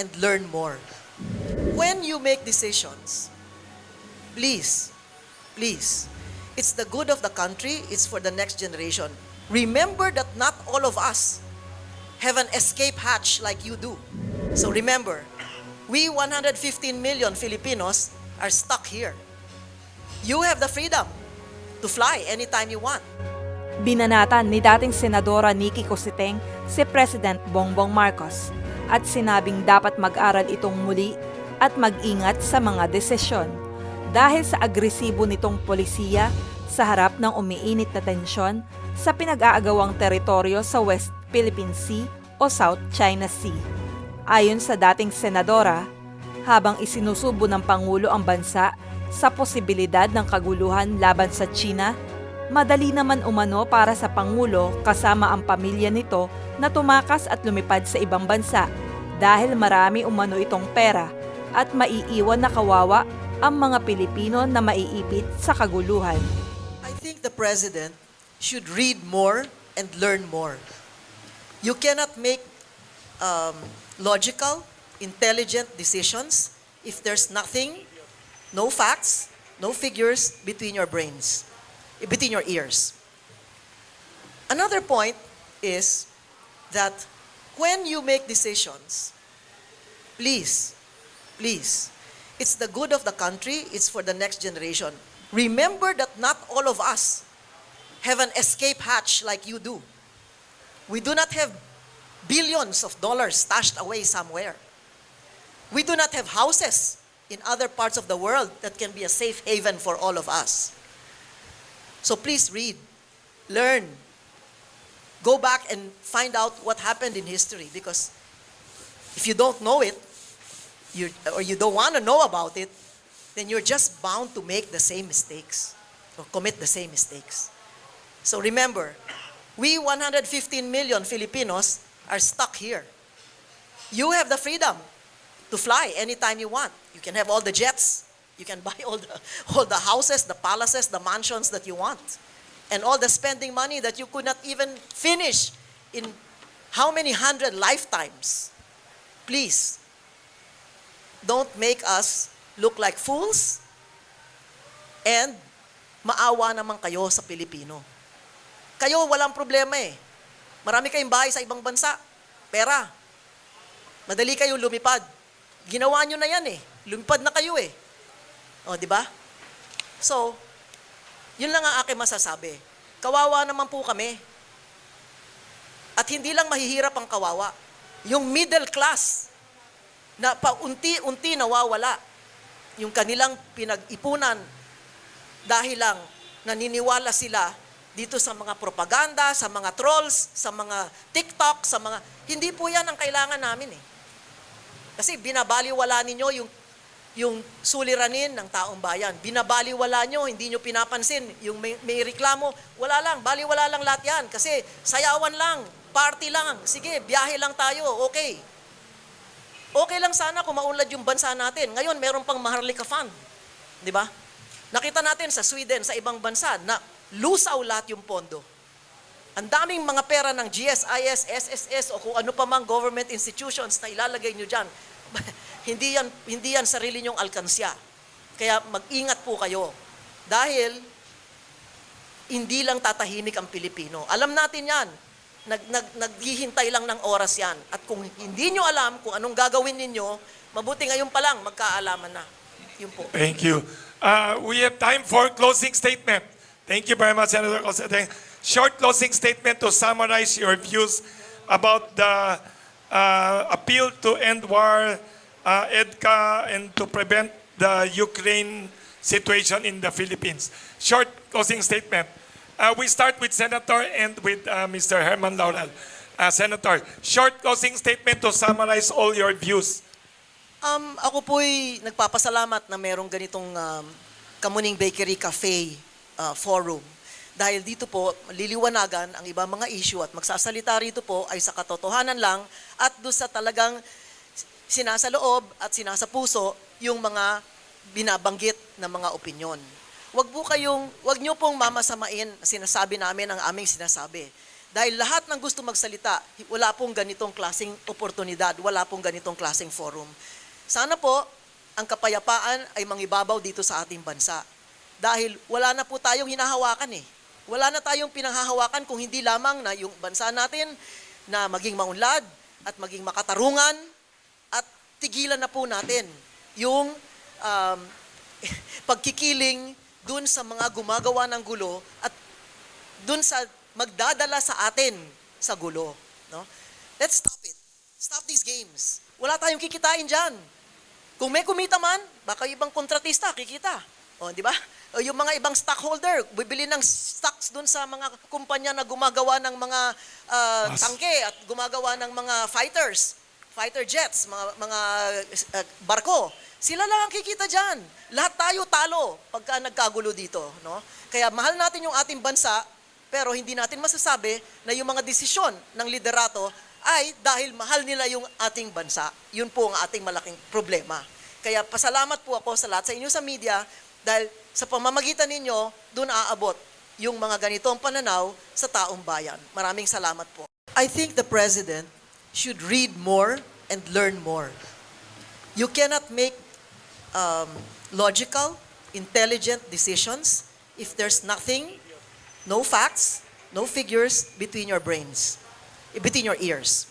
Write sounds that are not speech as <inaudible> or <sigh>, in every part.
and learn more. When you make decisions, please, please, it's the good of the country, it's for the next generation. Remember that not all of us have an escape hatch like you do. So remember, we 115 million Filipinos are stuck here. You have the freedom to fly anytime you want. Binanatan ni dating Senadora Nikki Cositeng si President Bongbong Marcos at sinabing dapat mag-aral itong muli at mag-ingat sa mga desisyon dahil sa agresibo nitong polisiya sa harap ng umiinit na tensyon sa pinag-aagawang teritoryo sa West Philippine Sea o South China Sea. Ayon sa dating senadora, habang isinusubo ng Pangulo ang bansa sa posibilidad ng kaguluhan laban sa China, madali naman umano para sa Pangulo kasama ang pamilya nito na tumakas at lumipad sa ibang bansa dahil marami umano itong pera at maiiwan na kawawa ang mga Pilipino na maiipit sa kaguluhan. I think the president should read more and learn more. You cannot make um, logical, intelligent decisions if there's nothing, no facts, no figures between your brains, between your ears. Another point is that when you make decisions, please, please, it's the good of the country, it's for the next generation. Remember that not all of us have an escape hatch like you do. We do not have billions of dollars stashed away somewhere. We do not have houses in other parts of the world that can be a safe haven for all of us. So please read, learn, go back and find out what happened in history because if you don't know it, you or you don't want to know about it, then you're just bound to make the same mistakes or commit the same mistakes. So remember, we 115 million Filipinos are stuck here. You have the freedom to fly anytime you want. You can have all the jets. You can buy all the, <laughs> all the houses, the palaces, the mansions that you want. And all the spending money that you could not even finish in how many hundred lifetimes. Please, don't make us look like fools and maawa naman kayo sa Pilipino. Kayo, walang problema eh. Marami kayong bahay sa ibang bansa. Pera. Madali kayo lumipad. Ginawa nyo na yan eh. Lumipad na kayo eh. O, di ba? So, yun lang ang aking masasabi. Kawawa naman po kami. At hindi lang mahihirap ang kawawa. Yung middle class, na paunti-unti nawawala. Yung kanilang pinag-ipunan dahil lang naniniwala sila dito sa mga propaganda, sa mga trolls, sa mga TikTok, sa mga... Hindi po yan ang kailangan namin eh. Kasi binabaliwala ninyo yung, yung suliranin ng taong bayan. Binabaliwala nyo, hindi nyo pinapansin. Yung may, may reklamo, wala lang, baliwala lang lahat yan. Kasi sayawan lang, party lang, sige, biyahe lang tayo, okay. Okay lang sana kung maunlad yung bansa natin. Ngayon, meron pang Maharlika Fund. Di ba? Nakita natin sa Sweden, sa ibang bansa, na lusaw lahat yung pondo. Ang daming mga pera ng GSIS, SSS, o kung ano pa mang government institutions na ilalagay nyo dyan. <laughs> hindi yan, hindi yan sarili nyong alkansya. Kaya mag-ingat po kayo. Dahil, hindi lang tatahimik ang Pilipino. Alam natin yan. Nag, nag, naghihintay lang ng oras yan. At kung hindi nyo alam kung anong gagawin ninyo, mabuti ngayon pa lang, magkaalaman na. Yun po. Thank you. Uh, we have time for closing statement. Thank you very much, Senator Cosete. Short closing statement to summarize your views about the uh, appeal to end war, uh, EDCA, and to prevent the Ukraine situation in the Philippines. Short closing statement. Uh, we start with Senator and with uh, Mr. Herman Laurel. Uh, Senator, short closing statement to summarize all your views. Um, ako po'y nagpapasalamat na merong ganitong um, Kamuning Bakery Cafe uh, forum. Dahil dito po, liliwanagan ang ibang mga issue at magsasalita rito po ay sa katotohanan lang at doon sa talagang sinasaloob at sinasapuso yung mga binabanggit na mga opinyon. Wag po kayong, wag niyo pong mamasamain sinasabi namin ang aming sinasabi. Dahil lahat ng gusto magsalita, wala pong ganitong klaseng oportunidad, wala pong ganitong klaseng forum. Sana po, ang kapayapaan ay mangibabaw dito sa ating bansa. Dahil wala na po tayong hinahawakan eh. Wala na tayong pinanghahawakan kung hindi lamang na yung bansa natin na maging maunlad at maging makatarungan at tigilan na po natin yung um, <laughs> pagkikiling dun sa mga gumagawa ng gulo at dun sa magdadala sa atin sa gulo. No? Let's stop it. Stop these games. Wala tayong kikitain dyan. Kung may kumita man, baka yung ibang kontratista kikita. O, di ba? O yung mga ibang stockholder, bibili ng stocks dun sa mga kumpanya na gumagawa ng mga Mas- tangke at gumagawa ng mga fighters, fighter jets, mga, mga ah, barko. Sila lang ang kikita dyan. Lahat tayo talo pagka nagkagulo dito. No? Kaya mahal natin yung ating bansa, pero hindi natin masasabi na yung mga desisyon ng liderato ay dahil mahal nila yung ating bansa. Yun po ang ating malaking problema. Kaya pasalamat po ako sa lahat sa inyo sa media dahil sa pamamagitan ninyo, doon aabot yung mga ganitong pananaw sa taong bayan. Maraming salamat po. I think the President should read more and learn more. You cannot make um, logical, intelligent decisions if there's nothing, no facts, no figures between your brains, between your ears.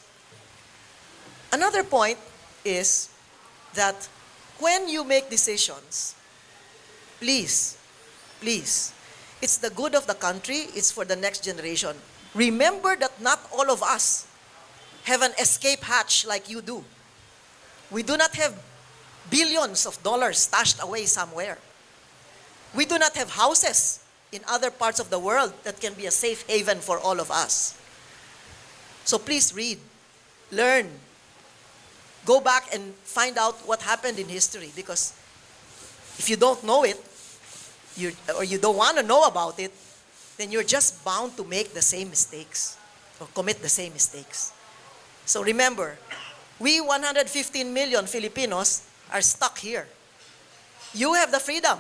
Another point is that when you make decisions, please, please, it's the good of the country, it's for the next generation. Remember that not all of us have an escape hatch like you do. We do not have billions of dollars stashed away somewhere. We do not have houses in other parts of the world that can be a safe haven for all of us. So please read, learn, go back and find out what happened in history because if you don't know it, you, or you don't want to know about it, then you're just bound to make the same mistakes or commit the same mistakes. So remember, we 115 million Filipinos are stuck here. You have the freedom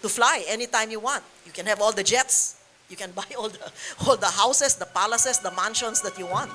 to fly anytime you want. You can have all the jets. You can <laughs> buy all the, all the houses, the palaces, the mansions that you want.